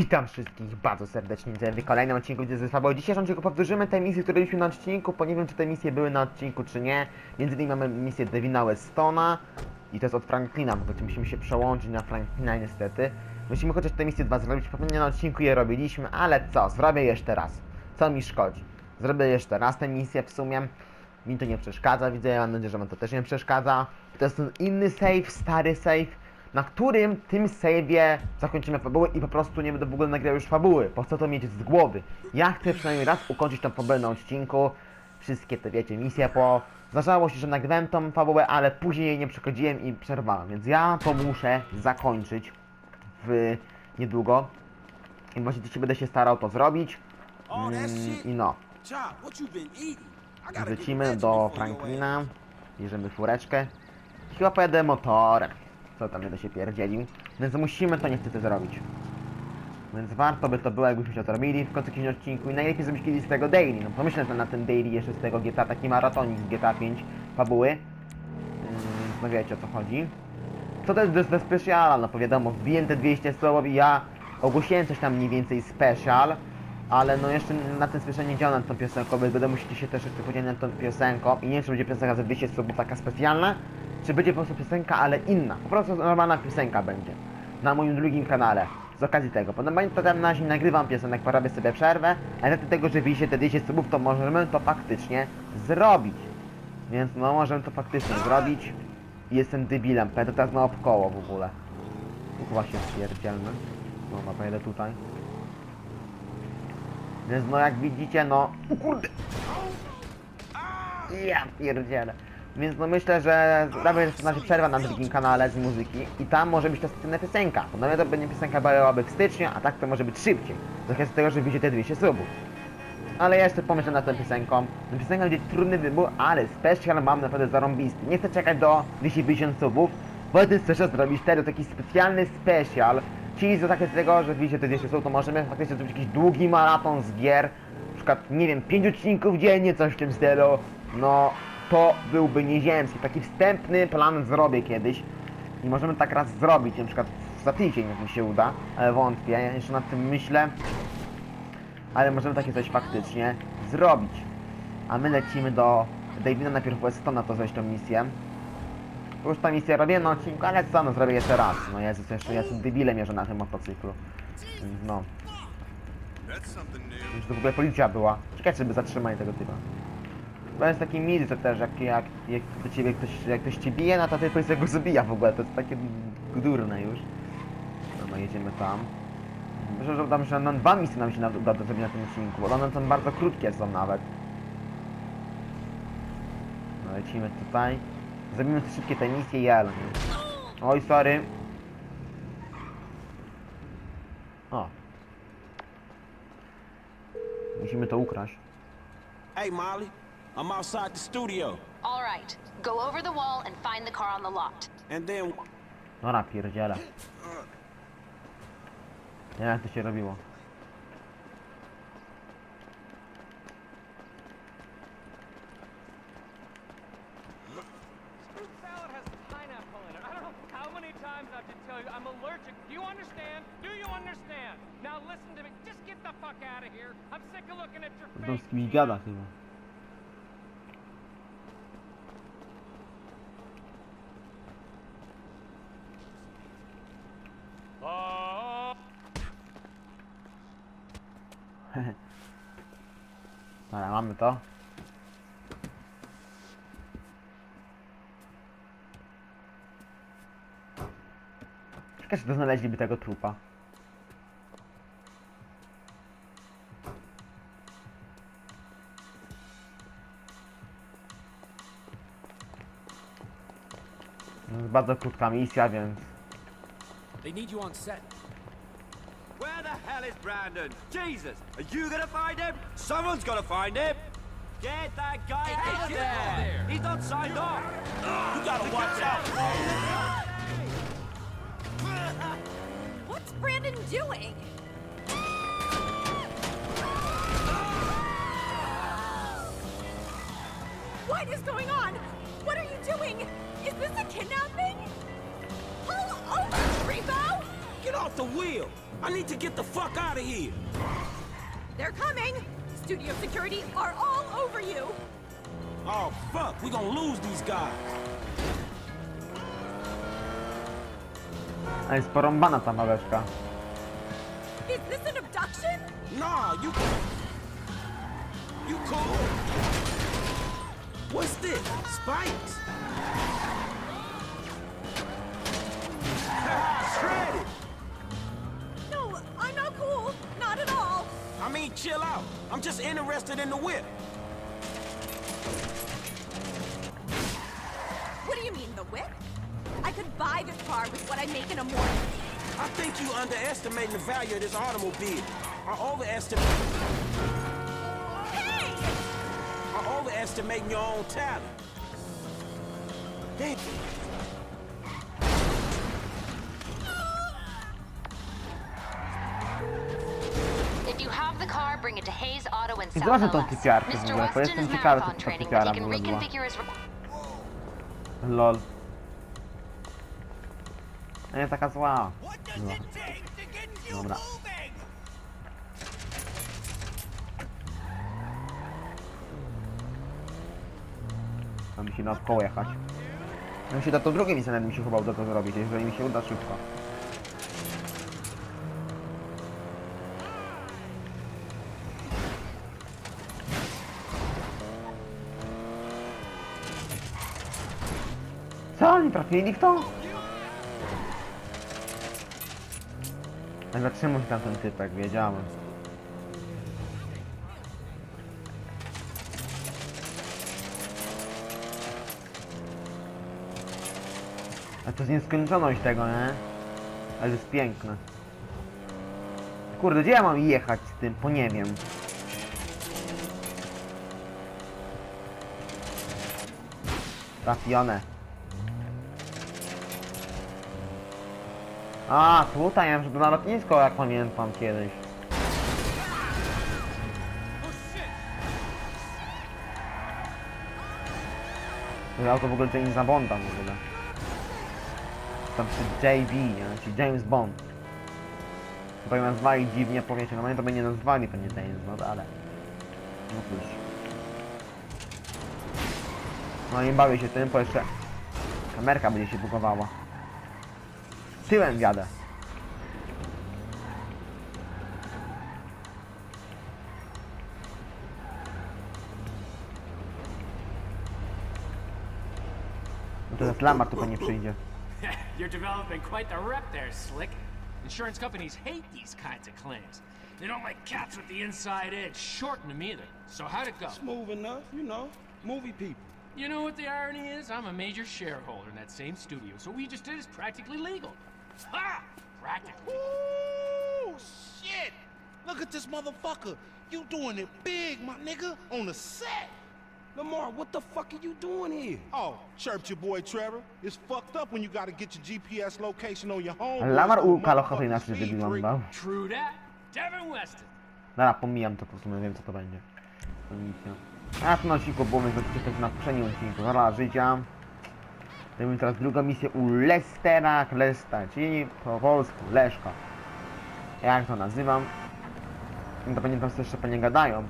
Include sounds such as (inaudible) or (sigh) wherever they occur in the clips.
Witam wszystkich bardzo serdecznie w kolejnym odcinku Widzę ze Słabo. Dzisiejszą odcinku powtórzymy te misje, które mieliśmy na odcinku, bo nie wiem czy te misje były na odcinku czy nie. Między innymi mamy misję Devina Westona i to jest od Franklina, bo musimy się przełączyć na Franklina niestety. Musimy chociaż te misje dwa zrobić, poprzednio na odcinku je robiliśmy, ale co, zrobię jeszcze raz. Co mi szkodzi? Zrobię jeszcze raz tę misję w sumie. Mi to nie przeszkadza, widzę, ja mam nadzieję, że wam to też nie przeszkadza. To jest inny save, stary save, na którym tym save'ie zakończymy fabułę i po prostu nie będę w ogóle nagrywał już fabuły. Po co to mieć z głowy? Ja chcę przynajmniej raz ukończyć tą fabułę na odcinku. Wszystkie te wiecie, misje po... Zdarzało się, że nagrywałem tą fabułę, ale później jej nie przechodziłem i przerwałem, więc ja to muszę zakończyć w niedługo. I właśnie dzisiaj będę się starał to zrobić. Mm. I no. I Wrócimy do Franklina, bierzemy fureczkę. Chyba pojadę motorem. Co tam będę się pierdzielił. Więc musimy to niestety zrobić. Więc warto by to było, jakbyśmy to zrobili w końcu jakimś odcinku i najlepiej zrobić kiedyś z tego daily. No pomyślę na ten daily jeszcze z tego GTA, taki maratonik z GTA 5 fabuły. Yy, no wiecie o co chodzi. Co to jest do, do speciala? No bo wiadomo, wbiłem te 200 słów i ja ogłosiłem coś tam mniej więcej special. Ale no jeszcze na tym special nie działam nad tą piosenką, więc będę musieli się też jeszcze podzielić nad tą piosenką. I nie wiem czy będzie piosenka za 200 słów taka specjalna, czy będzie po prostu piosenka, ale inna. Po prostu normalna piosenka będzie. Na moim drugim kanale. Z okazji tego. Normalnie to tam na razie nagrywam piosenek, porobię sobie przerwę, ale z tego, że widzicie te 200 subów, to możemy to faktycznie zrobić. Więc no możemy to faktycznie zrobić. Jestem debilem, pojadę teraz naokoło w ogóle. Tu właśnie stwierdzielny. No, no pojedę tutaj. Więc no jak widzicie, no... O kurde! Ja pierdzielę. Więc no myślę, że zrobię znaczy przerwa na drugim kanale z muzyki i tam może być to specjalna piosenka. Bo nawet to będzie piosenka byłaby w styczniu, a tak to może być szybciej. Z okazji tego, że widzicie te 200 subów. Ale ja jeszcze pomyślę nad tą piosenką. Ta piosenka będzie trudny wybór, ale special mam naprawdę zarąbisty. Nie chcę czekać do 250 subów, bo ten special zrobić wtedy taki specjalny special. Czyli z okazji tego, że widzicie te 200 subów, to możemy faktycznie zrobić jakiś długi maraton z gier. Na przykład, nie wiem, 5 odcinków dziennie, coś w tym stylu. No, to byłby nieziemski. Taki wstępny plan zrobię kiedyś. I możemy tak raz zrobić, na przykład za tydzień, jak mi się uda, ale wątpię, ja jeszcze nad tym myślę ale możemy takie coś faktycznie zrobić. A my lecimy do Davina najpierw Westona to zrobić tą misję. Już ta misja robię na odcinku, ale co, no zrobię jeszcze raz. No Jezus, jeszcze ja jestem debilem jeżdżę na tym motocyklu. No, już to w ogóle policja była. Czekajcie, żeby zatrzymali tego typa. To jest taki mizy to też, jak, jak, jak do ciebie ktoś, jak ktoś cię bije, no to ty policja go zabija w ogóle, to jest takie durne już. No, no jedziemy tam. Myślę, że tam że na dwa misje nam się na- uda zrobienia na tym odcinku, bo one są bardzo krótkie są nawet. No lecimy tutaj. Zrobimy te szybkie te misje i nie? Oj, sorry. O. Musimy to ukraść. Hey, Molly, I'm outside the studio. All right, go over the wall and find the car on the lot. And then, Dobra, pierdziele. Nie wiem jak to się robiło. Fruit salad has pineapple in it. I don't know how many times I have to tell you I'm allergic. Do you understand? Do you understand? Now listen to me. Just get the fuck out of here. I'm sick of looking at your To face. z kimś gada chyba. Oh. (laughs) Dobra, mamy to. Ciekawe, czy to znaleźliby tego trupa. Bardzo krótka misja, więc... They need you on set. Where the hell is Brandon? Jesus! Are you gonna find him? Someone's gonna find him! Get that guy out of there! He's not signed off! You gotta watch out! What's Brandon doing? What is going on? What are you doing? Is this a kidnapping? Off off the wheel. I need to get the fuck out of here. They're coming! Studio security are all over you! Oh, fuck. We gonna lose these guys. A jest porąbana ta małeczka. Is this an abduction? Nah, you... You cool? What's this? Spikes? (laughs) Shredded. I mean, chill out. I'm just interested in the whip. What do you mean, the whip? I could buy this car with what I make in a morning. I think you underestimating the value of this automobile. Or overestimating, Hey! or overestimating your own talent. Damn. I zobaczę tą LS. typiarkę w ogóle, bo jestem ciekawy, co but he w ogóle była. Lol. Nie taka zła. No. Dobra. Mam mi się naokoło jechać. No mi się da to drugie nawet mi się chyba uda to zrobić, jeżeli mi się uda szybko. Trafili w to? Zatrzymał się tam ten typek, wiedziałem. A to jest nieskończoność tego, nie? Ale jest piękne. Kurde, gdzie ja mam jechać z tym? Po nie wiem. Trafione. A, tutaj, ja wiem, że to na lotnisko, jak pamiętam kiedyś. To auto w ogóle Jamesa Bonda w ogóle. Tam przy JB, nie? Czyli James Bond. Chyba ją nazwali dziwnie, powiecie, no to by nie nazwali pewnie James Bond, ale... No cóż. No nie bawię się tym, bo jeszcze... Kamerka będzie się bugowała. Tyłem jadę. No teraz Lamar tu pewnie przyjdzie. (laughs) You're developing quite the rep there, Slick. Insurance companies hate these kinds of claims. They don't like cats with the inside edge. Shorten them either. So how'd it go? Smooth enough, you know. Movie people. You know what the irony is? I'm a major shareholder in that same studio, so what we just did is practically legal. Ha! Practically. Ooh, shit! Look at this motherfucker. You doing it big, my nigga, on the set. Lamar, what the fuck are you doing here? Oh, chirped your boy Trevor. It's fucked up when you gotta get your GPS location on your home. Ale Lamar u Kalocha inaczej wyglądał. True that. Devin Weston. Dobra, pomijam to, po prostu wiem co to będzie. To nic nie. A w tym odcinku było, więc zobaczycie na poprzednim odcinku. Rola życia. Robimy teraz drugą misję u Lestera Klesta, czyli po polsku Leszka. Jak to nazywam? No to pewnie tam jeszcze pewnie gadają.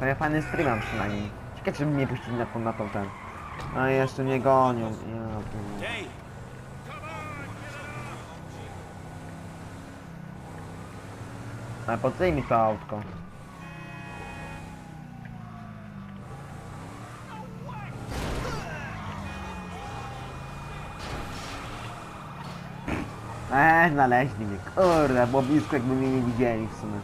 To ja fajny streamam przynajmniej. Ciekawe czy mnie puścili na, tą- na tą ten. A jeszcze mnie gonią. Ja, Ale po co mi to autko? Eee, znaleźli mnie. Kurde, było blisko jakby mnie nie widzieli w sumie.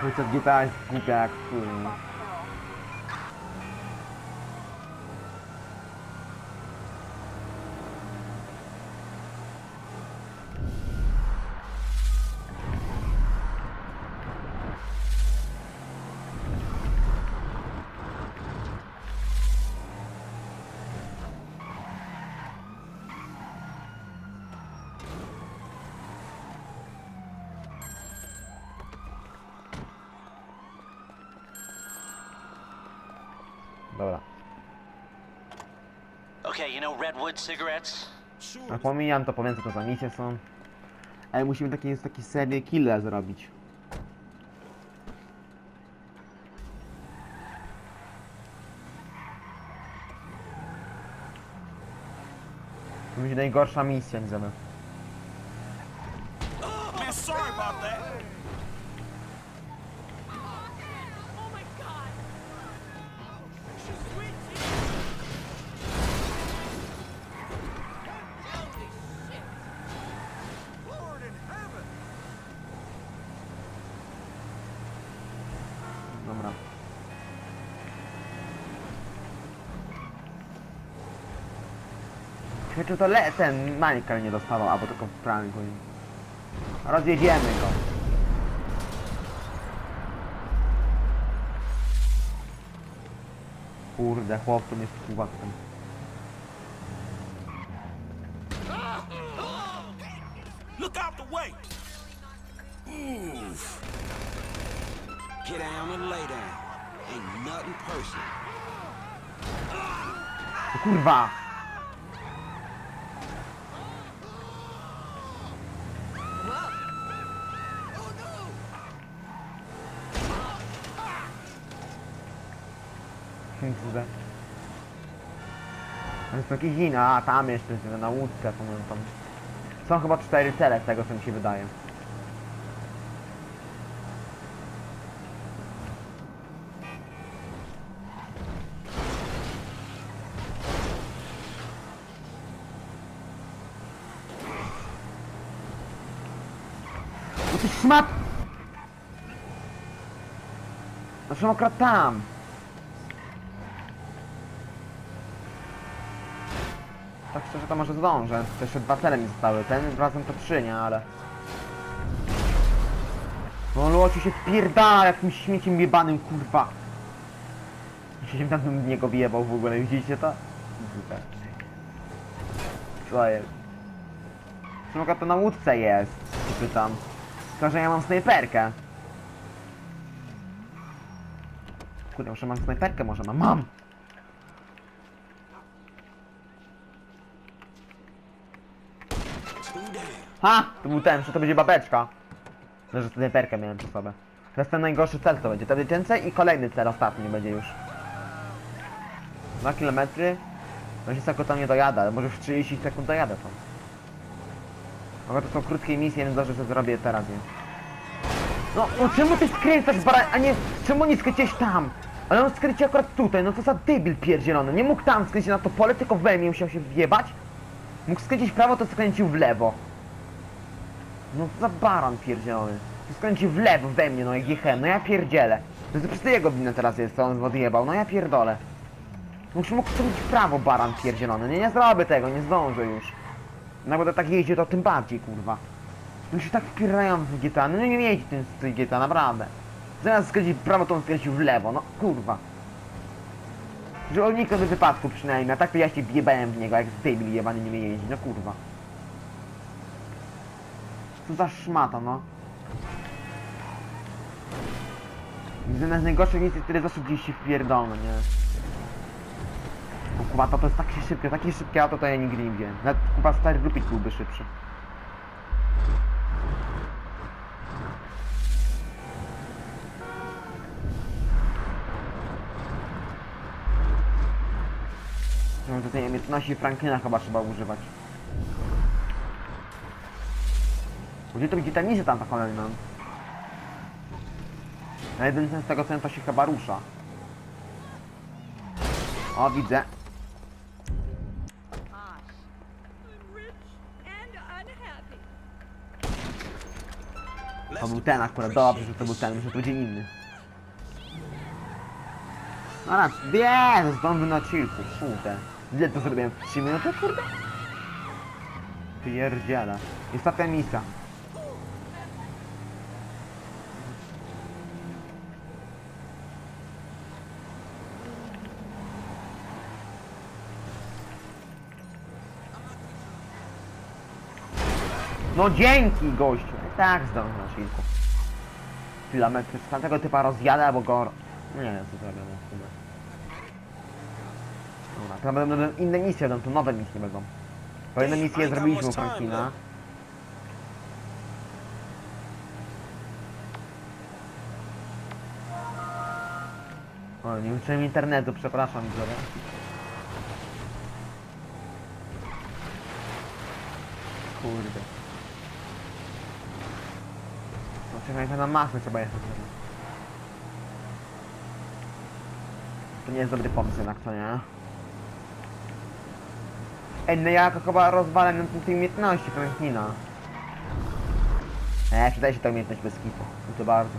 Kurczę, GTA jest głupia jak chuj. Dobra. Okay, you know Redwood cigarettes? A pomijam to, powiem co to za misje są. Ale musimy taki, taki serial killer zrobić. To będzie najgorsza misja, nie zamiast. Czy to le ten nie dostawał, albo tylko w pranku. Rozjedziemy go. Kurde, chłop to nie spływa ten. Look out the way. Oof. Get down and lay down. Ain't nothing personal. O kurwa! Kurde. To jest jakieś inne, a tam jeszcze na łódce, pamiętam. Są chyba cztery cele z tego co mi się wydaje. No ty szmat! Znaczy akurat tam. Tak szczerze to może zdążę. To jeszcze dwa cele mi zostały. Ten razem to trzy, nie? Ale... No Lociu się wpierdala jakimś śmieciem jebanym, kurwa. Się tam w niego wyjebał w ogóle, widzicie to? Co jest? Czemu to na łódce jest? Się pytam. Tylko, że ja mam snajperkę. Kurde, może mam snajperkę, może mam. Mam! Two down. Ha! To był ten, że to będzie babeczka. No, że snajperkę miałem przy sobie. Teraz ten najgorszy cel to będzie. Będzie więcej i kolejny cel, ostatni będzie już. 2 kilometry. No się sekund tam nie dojadę, ale może w 30 sekund dojadę tam. Ale to są krótkie misje, więc dobrze, że zrobię teraz je. No, no czemu ty skręcasz bara... a nie... Czemu nie skręciłeś tam? Ale on skręcił akurat tutaj, no co za debil pierdzielony. Nie mógł tam skręcić na to pole, tylko we mnie musiał się wjebać. Mógł skręcić w prawo, to skręcił w lewo. No za baran pierdzielony. Tu skręcił w lewo we mnie, no jak jechałem, no ja pierdzielę. To jest przez jego winę teraz jest, co on odjebał, no ja pierdolę. Już mógł skręcić w prawo, baran pierdzielony. Nie, nie zrobię tego, nie zdążę już. No bo to tak jeździ, to tym bardziej, kurwa. No się tak wpierają w GTA, no nie jeździ tym z tej GTA, naprawdę. Zamiast skręcić w prawo, to on skręcił w lewo, no kurwa. Że uniknął do wypadku przynajmniej, a tak to ja się w niego, jak z debil jebany nie jeździ, no kurwa. Co za szmata, no. Jedna z najgorszych misji, które zawsze gdzieś się wpierdolą, nie? Kuba, to, to jest takie szybkie, takie szybkie auto, to ja nigdy nie widziałem. Nawet kuba stary Rupik byłby szybszy. No tutaj umiejętności Franklina chyba trzeba używać. Gdzie to gdzie ta misja tam ta kolejna? Na jeden z tego to się chyba rusza. O, widzę. To był ten akurat, dobrze, że to był ten, że to będzie inny. No raz, wie, zdążył na chillku, kurde. Ile to zrobiłem? W 3 minuty, kurde? Pierdziela. Ostatnia misja. No dzięki gościu. Tak zdążę na chillku. Kilometry z tamtego typa rozjadę albo go... No nie wiem co zrobię w sumie. Dobra, To będą inne misje, będą to nowe misje będą. Kolejne misje zrobiliśmy u Frankina. O, nie uczyłem internetu, przepraszam widzowie. Kurde. No czekaj, na masę trzeba jechać. To nie jest dobry pomysł jednak, co nie? Ej, no ja to chyba rozwalę na tej umiejętności Frankina. Eee, przydaje się ta umiejętność bez kitu. No to bardzo.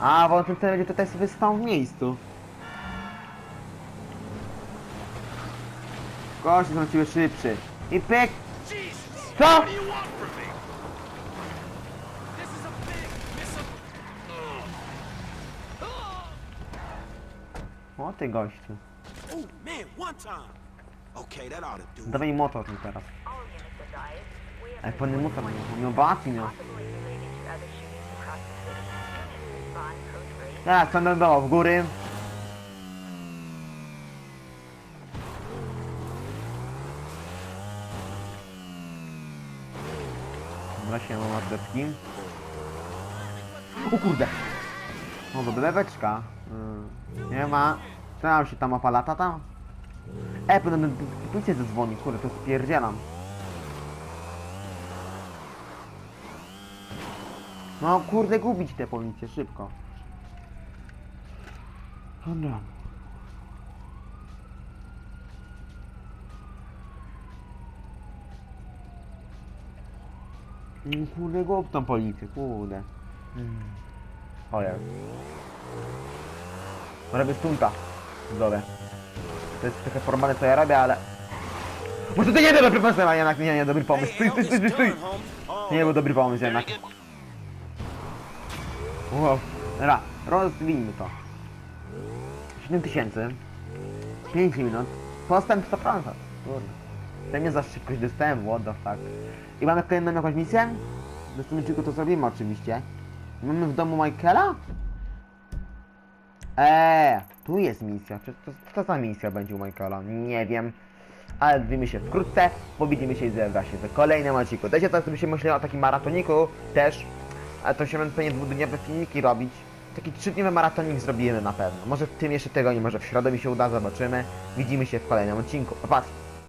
A, bo on ten będzie tutaj sobie stał w miejscu. Gości są ciebie szybszy. I pyk! Co? O ty gościu. Oh. Dawaj motor tu teraz. Ej, płynny motor miał baki miał. Ja, standardowo, w góry. Dobra, się mam marchewki. O kurde! O, dobra, leweczka. Mm, Nie ma. Trzymam się tam opalata tam. E, powinien policja zadzwoni, kurde, to spierdzielam. No kurde, gubić te policje, szybko. Dobra. Mm, Kurde, gub tą policję, kurde. Mm. O jest. Robię stunta. Dobra. To jest trochę formalne co ja robię, ale... Może to nie dobry pomysł, a jednak nie, nie, dobry pomysł. Stój, stój, stój, stój, stój. To nie był dobry pomysł jednak. Wow. Dobra, rozwijmy to. 7000. 5 minut. Postęp 100%. Kurde. To nie za szybkość dostałem, what the fuck. I mamy kolejną jakąś misję? Zobaczymy, tylko to zrobimy oczywiście. Mamy w domu Michaela? Eee, tu jest misja. Co, co, co za misja będzie u Michaela? Nie wiem. Ale dowiemy się wkrótce, bo widzimy się i zerwa się w kolejnym odcinku. Dajcie teraz sobie się myślę o takim maratoniku też. Ale to się będą pewnie dwudniowe filmiki robić. Taki trzydniowy maratonik zrobimy na pewno. Może w tym jeszcze tygodniu, może w środę mi się uda, zobaczymy. Widzimy się w kolejnym odcinku. Popatrz.